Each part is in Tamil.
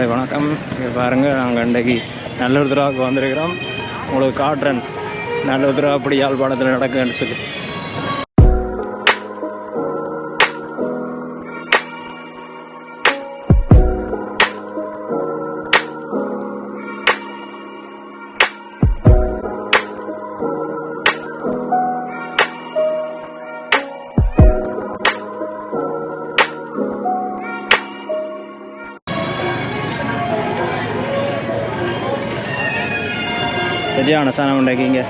காலை வணக்கம். இங்கே பாருங்கள் நாங்கள் இன்றைக்கு நல்லூர் திருவாவுக்கு வந்திருக்கிறோம். உங்களுக்கு காட்டுறேன். நல்லூர் திருவா அப்படி யாழ்ப்பாணத்தில் நடக்குன்னு சொல்லி. சரியான சாணம் உண்டாக்கிங்க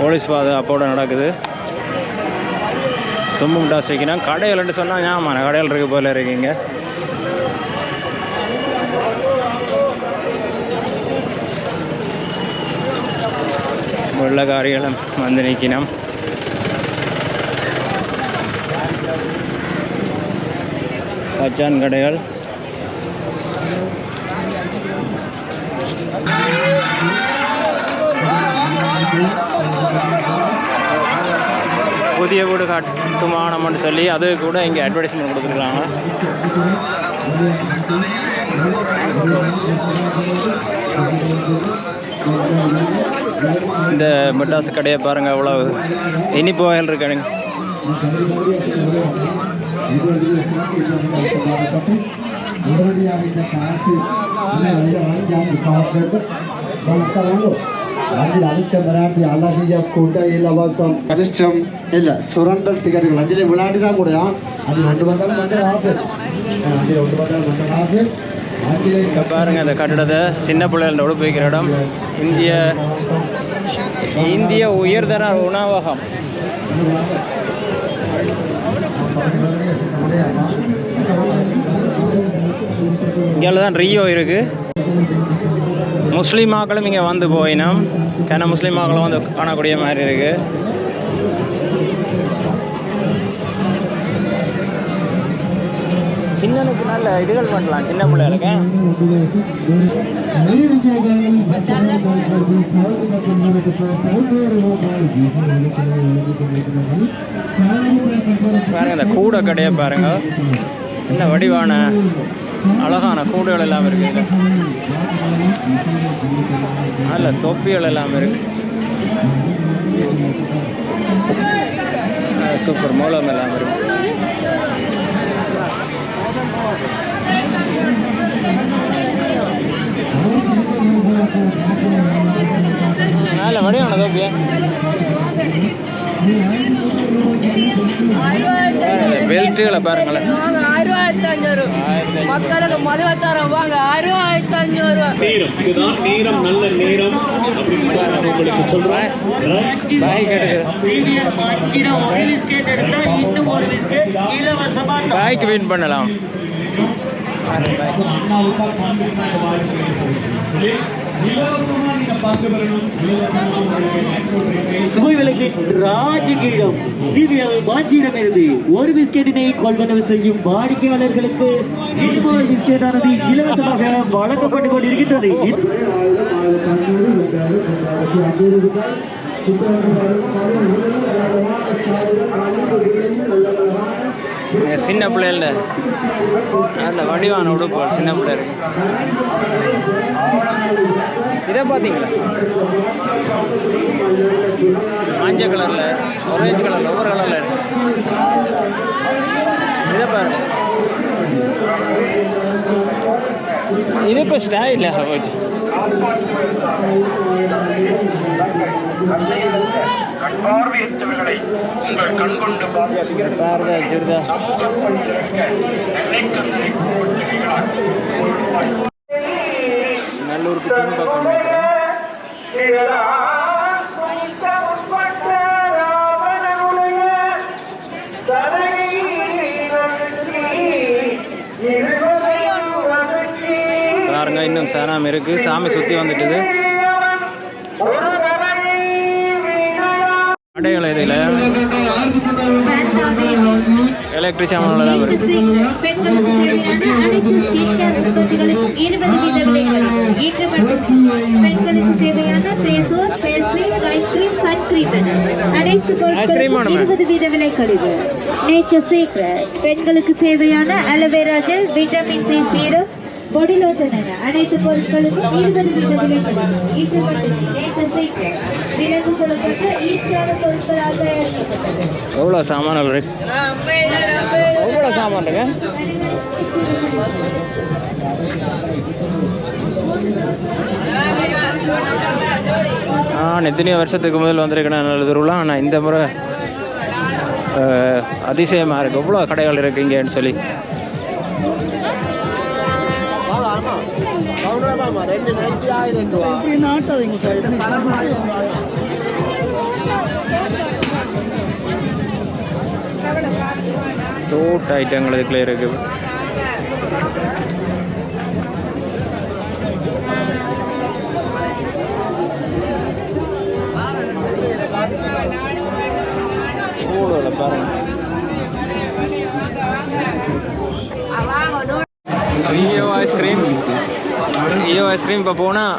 போலீஸ் பாதுகாப்போட நடக்குது. தும்பு முட்டாஸ் வைக்கணும் கடைகள்னு சொன்னால் ஆமாம் கடைகள் இருக்கு போல இருக்கீங்க. வெள்ளக்காரிகளும் வந்து நிற்கினோம். பச்சான் கடைகள். புதிய வீடு கட்டுமானம்னு சொல்லி அது கூட இங்கே அட்வர்டைஸ்மெண்ட் கொடுத்துருக்காங்க. இந்த மிட்டாசு கடையை பாருங்க அவ்வளவு இனிப்பு வகைகள் இருக்கானுங்க உடனடியாக இந்த காசு விளையாட்டி அழகிய இலவசம் கனிஷ்டம் இல்ல சுரண்டல் டிக்கெட்டுகள் அஞ்சில் விளையாடி தான் கூட அது ரெண்டு வந்த வந்த அஞ்சில் இங்க பாருங்க இந்த கட்டடத்தை சின்ன பிள்ளைகளோட உடுப்பு வைக்கிற இடம் இந்திய இந்திய உயர்தர உணவகம் இங்கே தான் ரியோ இருக்குது முஸ்லீம் மக்களும் இங்கே வந்து போயினோம். ஏன்னா முஸ்லீம் மக்களும் வந்து காணக்கூடிய மாதிரி இருக்குது சின்னனுக்கு நல்ல இதுகள் பண்ணலாம் சின்ன பிள்ளைகளுக்கு. பாருங்க இந்த கூடை கடையை பாருங்க. என்ன வடிவான அழகான கூடுகள் எல்லாம் இருக்கு இதுல. தொப்பிகள் எல்லாம் இருக்கு. சூப்பர் மூலம் எல்லாம் இருக்கு. பெல்ட்டுகளை பாருங்களேன். ஆயிரத்தி அஞ்சூறு மக்களுக்கு மதுவத்தாரம் வாங்க ஆயிரத்தி அஞ்சூறு நேரம் இதுதான் நேரம் நல்ல நேரம் அப்படின்னு உங்களுக்கு சொல்றேன் பாய் கேட்டுக்கிறேன் பாய்க்கு. வின் பண்ணலாம் இலவசமா நீங்க பார்க்க வரணும் இலவசமா உங்களுக்கு சுவைவிலக்கு ராஜகிரீடம் சிவியல் மாட்சியிடமிருந்து ஒரு பிஸ்கெட்டினை கொள்வனவு செய்யும் வாடிக்கையாளர்களுக்கு இன்னொரு பிஸ்கெட்டானது இலவசமாக வழங்கப்பட்டுக் கொண்டிருக்கின்றது. இங்க சின்ன பிள்ளைல அதில் வடிவான உடுப்பு சின்ன பிள்ளை இருக்கு. இதை பார்த்தீங்களா? மஞ்சள் கலரில் ஒரேஞ்ச் கலரில் ஒவ்வொரு கலரில் இருக்கு. இதை பாருங்க. இது இப்போ ஸ்டாயில் போச்சு. பார்வையற்றவர்களை உங்கள் கண் கொண்டு பார்த்து பாரதா சுருதா சமூக நினைக்க நினைக்கும் பத்திரிகைகளால் நல்லூருக்கு பின்பக்கம் இன்னும் நைட் இருக்கு. சாமி சுற்றி என அனைத்து cream பொருட்களுக்கும் வேணுமா? இருபது வீத விலை கழிவு நேச்சர் சீக்ரெட் பெண்களுக்கு தேவையான aloe vera gel vitamin C serum பொடி அனைத்து பொருட்களுக்கும் இருபது வீத விலை கழிவு ஈட்டப்பட்டது நேச்சர் கொள்ளப்பட்ட எவ்வளோ இருக்கு? எவ்வளோ சாமான் இருக்கு? நான் எத்தனையோ வருஷத்துக்கு முதல் வந்திருக்கேன் நல்ல திருவிழா ஆனால் இந்த முறை அதிசயமாக இருக்குது இருக்கு. எவ்வளோ கடைகள் இருக்கு இங்கேன்னு சொல்லி. தோட்ட ஐட்டங்கள் இதுக்குள்ள இருக்கு. சூடுல பாருங்க ஈயோ ஐஸ்கிரீம் ஈயோ ஐஸ்கிரீம் இப்போ போனால்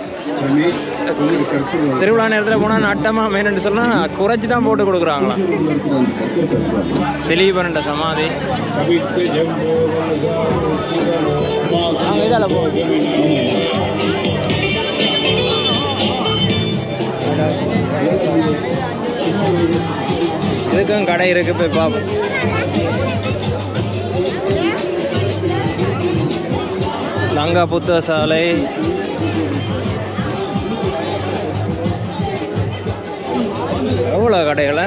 திருவிழா நேரத்தில் போனால் நட்டமாக மெயின்னு சொன்னால் குறைச்சி தான் போட்டு கொடுக்குறாங்களாம். திலீபன்ட சமாதி. போ இதுக்கும் கடை இருக்கு போய் பார்ப்போம் லங்கா புத்தக சாலை எவ்வளோ கடைகளை?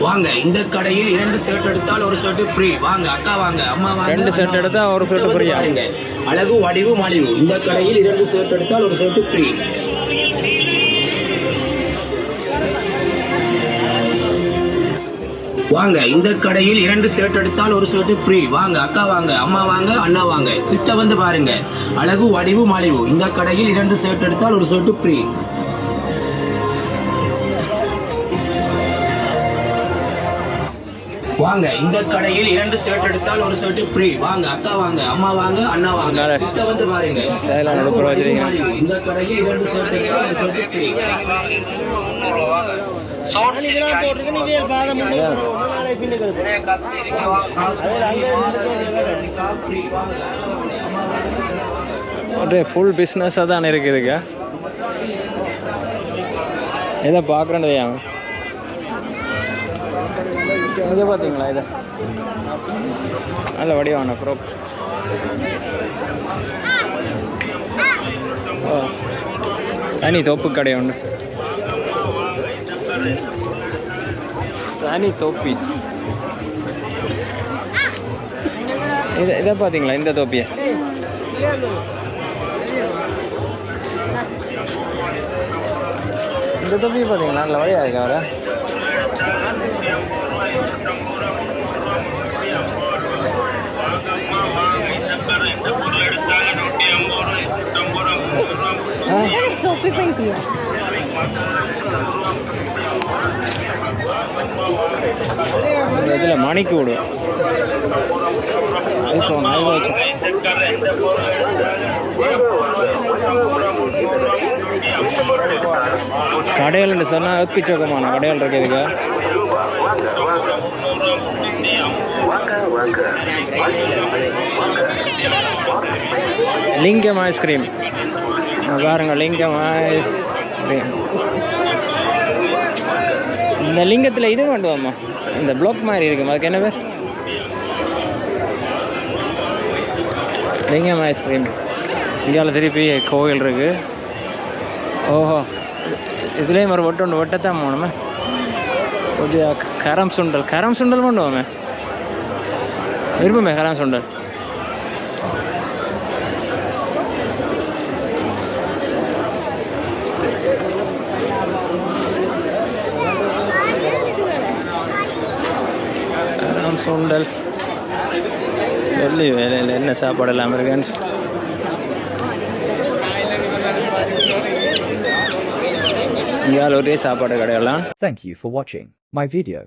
வாங்க இந்த கடையில் இரண்டு ஷர்ட் எடுத்தால் ஒரு ஷர்ட் ஃப்ரீ வாங்க அக்கா வாங்க அம்மா வாங்க ரெண்டு ஷர்ட் எடுத்தா ஒரு ஷர்ட் ஃப்ரீயா பாருங்க. அழகு வடிவு மலிவு இந்த கடையில் இரண்டு ஷர்ட் எடுத்தால் ஒரு ஷர்ட் ஃப்ரீ வாங்க இந்த கடையில் இரண்டு ஷர்ட் எடுத்தால் ஒரு ஷர்ட் ஃப்ரீ வாங்க அக்கா வாங்க அம்மா வாங்க அண்ணா வாங்க. கிட்ட வந்து பாருங்க. அழகு வடிவு மலிவு இந்த கடையில் இரண்டு ஷர்ட் எடுத்தால் ஒரு ஷர்ட் ஃப்ரீ வாங்க இந்த கடையில் இரண்டு ஷர்ட் எடுத்தால் ஒரு ஷர்ட் ஃப்ரீ வாங்க அக்கா வாங்க அம்மா வாங்க அண்ணா வாங்க. கிட்ட வந்து பாருங்க. இந்த கடையில் இரண்டு ஷர்ட் எடுத்தால் ஒரு ஷர்ட் ஃப்ரீ ஃபுல் பிஸ்னஸாக தான் இருக்குதுங்க இதை பார்க்குறேன் இங்கே பார்த்தீங்களா இதை? நல்ல வடிவான ஃப்ரோக் ஓ தனி தோப்பு கடை உண்டு தனி தோப்பி. இதை இதை பார்த்தீங்களா இந்த தோப்பியை? இந்த தோப்பியை பார்த்தீங்களா நல்ல வழியாக இருக்கா அவரை? இதில் மணிக்கு விடும் ஐஃபோன் ஐவாட்ச் கடைகள்னு சொன்னால் எக்குச்சக்கமான கடைகள் இருக்குதுங்க லிங்கம் ஐஸ்கிரீம். பாருங்க லிங்கம் இந்த லிங்கத்தில் இது வேண்டுவோம்மா இந்த பிளாக் மாதிரி இருக்குமா அதுக்கு என்ன பேர்? லிங்கம் ஐஸ்கிரீம் இந்தியாவில் திருப்பி கோவில் இருக்கு. ஓஹோ. இதுலேயும் ஒரு ஒட்டு ஒன்று ஒட்டத்தான் போகணுமே. கொஞ்சம் கரம் சுண்டல். கரம் சுண்டல் பண்ணுவோமே விருப்பமே கரம் சுண்டல். சுண்டல் வெள்ளி வேலையில் என்ன சாப்பாடு எல்லாம் இருக்குன்னு சொல்லி. இங்கே ஒரே சாப்பாடு கடையெல்லாம் Thank you for watching my video.